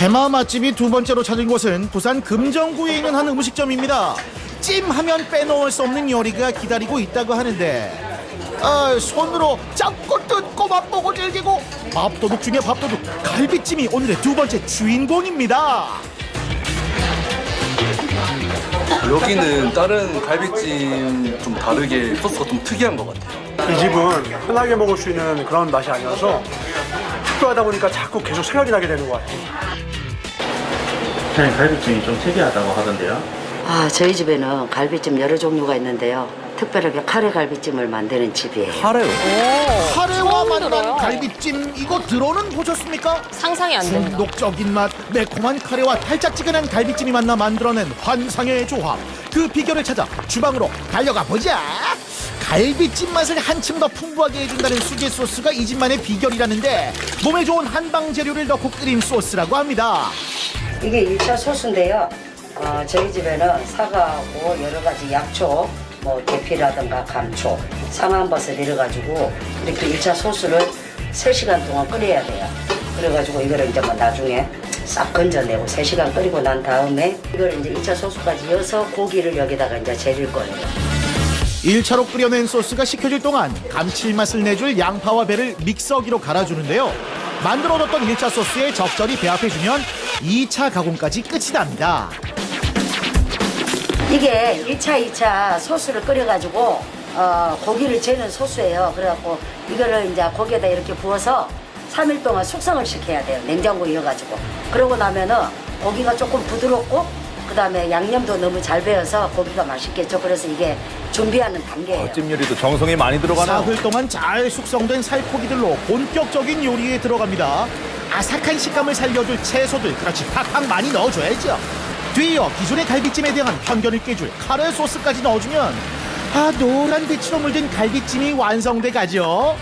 테마 맛집이 두 번째로 찾은 곳은 부산 금정구에 있는 한 음식점입니다. 찜하면 빼놓을 수 없는 요리가 기다리고 있다고 하는데 아, 손으로 잡고 뜯고 맛보고 즐기고 밥도둑 중에 밥도둑 갈비찜이 오늘의 두 번째 주인공입니다. 여기는 다른 갈비찜 좀 다르게 소스가 좀 특이한 것 같아요. 이 집은 편하게 먹을 수 있는 그런 맛이 아니어서 특별하다 보니까 자꾸 계속 생각이 나게 되는 것 같아요. 사장님 갈비찜이 좀 특이하다고 하던데요. 아, 저희 집에는 갈비찜 여러 종류가 있는데요. 특별하게 카레 갈비찜을 만드는 집이에요. 카레요? 카레와 만난. 갈비찜 이거 들어는 보셨습니까? 상상이 안 됩니다. 중독적인 맛, 매콤한 카레와 달짝지근한 갈비찜이 만나 만들어낸 환상의 조합. 그 비결을 찾아 주방으로 달려가 보자. 갈비찜 맛을 한층 더 풍부하게 해준다는 수제 소스가 이 집만의 비결이라는데 몸에 좋은 한방 재료를 넣고 끓인 소스라고 합니다. 이게 1차 소스인데요. 어, 저희 집에는 사과하고 여러 가지 약초, 뭐 계피라든가 감초, 상한버섯 이래가지고 이렇게 1차 소스를 3시간 동안 끓여야 돼요. 그래가지고 이거를 이제 뭐 나중에 싹 건져내고 3시간 끓이고 난 다음에 이걸 이제 2차 소스까지 넣어서 고기를 여기다가 이제 재릴 거예요. 1차로 끓여낸 소스가 식혀질 동안 감칠맛을 내줄 양파와 배를 믹서기로 갈아주는데요. 만들어뒀던 1차 소스에 적절히 배합해주면 2차 가공까지 끝이 납니다. 이게 1차, 2차 소스를 끓여가지고 어, 고기를 재는 소스예요. 그래갖고 이거를 이제 고기에다 이렇게 부어서 3일 동안 숙성을 시켜야 돼요. 냉장고에 넣어가지고. 그러고 나면은 고기가 조금 부드럽고 그 다음에 양념도 너무 잘 배어서 고기가 맛있겠죠. 그래서 이게 준비하는 단계예요. 찜 요리도 정성이 많이 들어가나? 사흘 동안 잘 숙성된 살코기들로 본격적인 요리에 들어갑니다. 아삭한 식감을 살려줄 채소들 그렇지 팍팍 많이 넣어줘야죠. 뒤이어 기존의 갈비찜에 대한 편견을 깨줄 카레 소스까지 넣어주면 아 노란 빛으로 물든 갈비찜이 완성돼 가죠.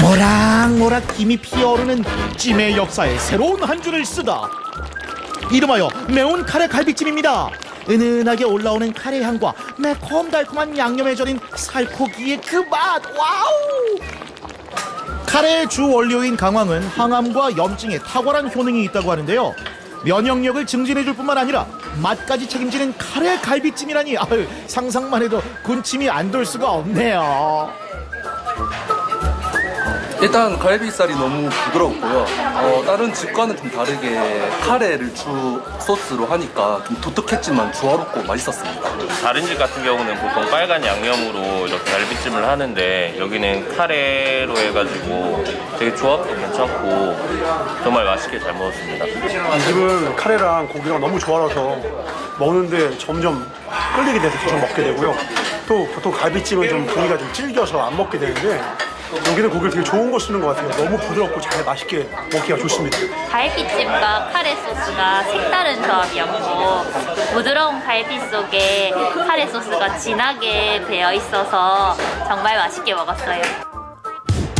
모락모락 김이 피어오르는 찜의 역사에 새로운 한 줄을 쓰다. 이름하여 매운 카레 갈비찜입니다. 은은하게 올라오는 카레 향과 매콤달콤한 양념에 절인 살코기의 그 맛, 와우! 카레의 주 원료인 강황은 항암과 염증에 탁월한 효능이 있다고 하는데요. 면역력을 증진해줄 뿐만 아니라 맛까지 책임지는 카레 갈비찜이라니 아유, 상상만 해도 군침이 안 돌 수가 없네요. 일단 갈비살이 너무 부드럽고요. 어, 다른 집과는 좀 다르게 카레를 주 소스로 하니까 좀 독특했지만 조화롭고 맛있었습니다. 다른 집 같은 경우는 보통 빨간 양념으로 이렇게 갈비찜을 하는데 여기는 카레로 해가지고 되게 조합도 괜찮고 정말 맛있게 잘 먹었습니다. 이 집은 카레랑 고기랑 너무 조화라서 먹는데 점점 끌리게 돼서 계속 먹게 되고요. 또 보통 갈비찜은 좀 분위기가 좀 질겨서 안 먹게 되는데 여기는 고기를 되게 좋은 거 쓰는 것 같아요. 너무 부드럽고 잘 맛있게 먹기가 좋습니다. 갈비찜과 카레 소스가 색다른 조합이었고 부드러운 갈비 속에 카레 소스가 진하게 배어 있어서 정말 맛있게 먹었어요.